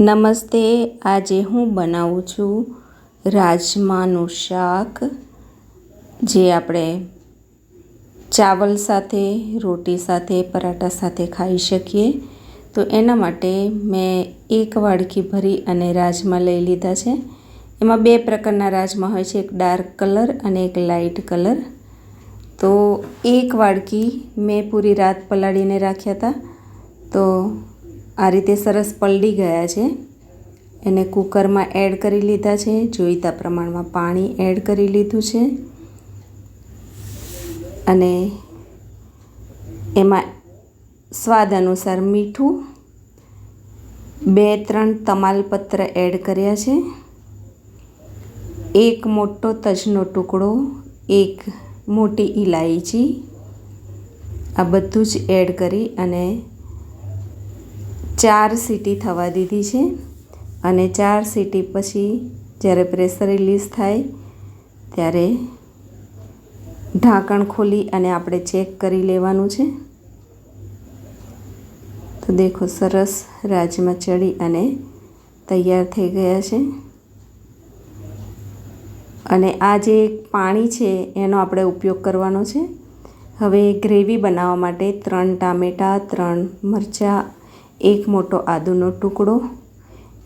નમસ્તે, આજે હું બનાવું છું રાજમાનું શાક, જે આપણે ચાવલ સાથે, રોટી સાથે, પરાઠા સાથે ખાઈ શકીએ. તો એના માટે મેં એક વાડકી ભરી અને રાજમા લઈ લીધા છે. એમાં બે પ્રકારના રાજમા હોય છે, એક ડાર્ક કલર અને એક લાઇટ કલર. તો એક વાડકી મેં પૂરી રાત પલાળીને રાખ્યા હતા. તો આ રીતે સરસ પલળી ગયા છે. એને કુકરમાં એડ કરી લીધા છે. જોઈતા પ્રમાણમાં પાણી એડ કરી લીધું છે. અને એમાં સ્વાદ અનુસાર મીઠું બે ત્રણ તમાલપત્ર એડ કર્યા છે. એક મોટો તજનો ટુકડો, એક મોટી ઇલાયચી આ બધું જ એડ કરી અને ચાર સીટી થવા દીધી છે અને ચાર સીટી પછી જ્યારે પ્રેશર રિલીઝ થાય ત્યારે ઢાંકણ ખોલી અને આપણે ચેક કરી લેવાનું છે. તો દેખો સરસ રાજમાં ચડી અને તૈયાર થઈ ગયા છે. અને આ જે પાણી છે એનો આપણે ઉપયોગ કરવાનો છે. હવે ગ્રેવી બનાવવા માટે ત્રણ ટામેટાં, ત્રણ મરચાં એક મોટો આદુનો ટુકડો,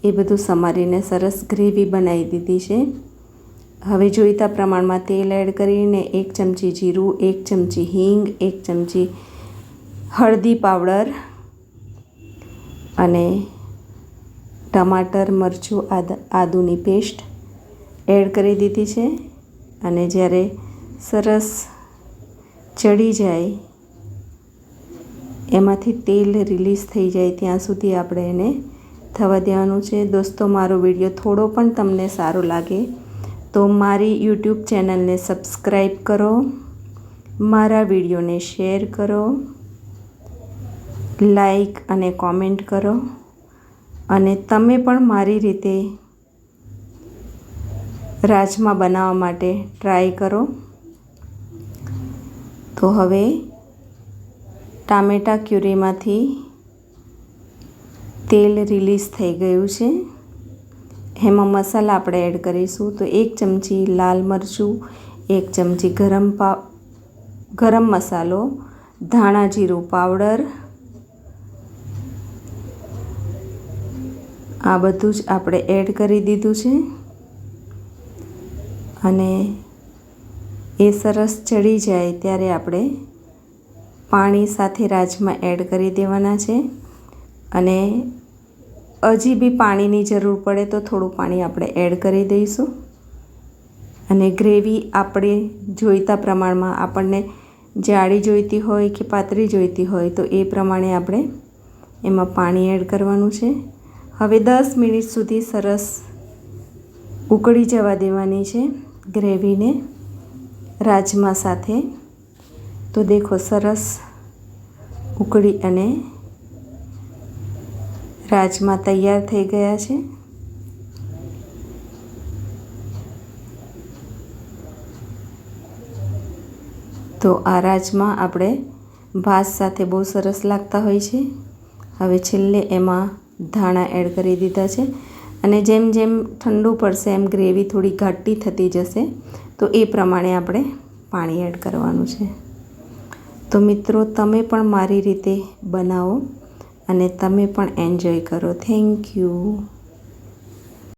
એ બધું સમારીને સરસ ગ્રેવી બનાવી દીધી છે. હવે જોઈતા પ્રમાણમાં તેલ એડ કરીને એક ચમચી જીરું, એક ચમચી હિંગ, એક ચમચી હળદી પાવડર અને ટમાટર, મરચું, આદ, આદુની પેસ્ટ એડ કરી દીધી છે. અને જ્યારે સરસ ચડી જાય એમાંથી તેલ રિલીઝ થઈ જાય ત્યાં સુધી આપણે એને થવા દેવાનું છે. દોસ્તો, મારો વીડિયો થોડો પણ તમને સારો લાગે તો મારી યુટ્યુબ ચેનલને સબસ્ક્રાઈબ કરો, મારા વિડીયોને શેર કરો લાઈક અને કોમેન્ટ કરો અને તમે પણ મારી રીતે રાજમા બનાવવા માટે ટ્રાય કરો. તો હવે ટામેટા ક્યુરીમાંથી તેલ રિલીઝ થઈ ગયું છે. એમાં મસાલા આપણે એડ કરીશું તો એક ચમચી લાલ મરચું, એક ચમચી ગરમ પા, ગરમ મસાલો, ધાણા જીરું પાવડર, આ બધું જ આપણે એડ કરી દીધું છે. અને એ સરસ ચડી જાય ત્યારે આપણે પાણી સાથે રાજમા એડ કરી દેવાના છે અને હજી બી પાણીની જરૂર પડે તો થોડું પાણી આપણે એડ કરી દઈશું. અને ગ્રેવી આપણે જોઈતા પ્રમાણમાં આપણને જાડી જોઈતી હોય કે પાતળી જોઈતી હોય તો એ પ્રમાણે આપણે એમાં પાણી એડ કરવાનું છે. હવે દસ મિનિટ સુધી સરસ ઉકળી જવા દેવાની છે ગ્રેવીને રાજમા સાથે. તો દેખો સરસ ઉકળી અને રાજમા તૈયાર થઈ ગયા છે. તો આ રાજમા આપણે ભાત સાથે બહુ સરસ લાગતા હોય છે. હવે છેલ્લે એમાં ધાણા એડ કરી દીધા છે અને જેમ જેમ ઠંડુ પડશે એમ ગ્રેવી થોડી ઘાટી થતી જશે, તો એ પ્રમાણે આપણે પાણી એડ કરવાનું છે. તો મિત્રો તમે પણ મારી રીતે બનાવો અને તમે પણ એન્જોય કરો. Thank you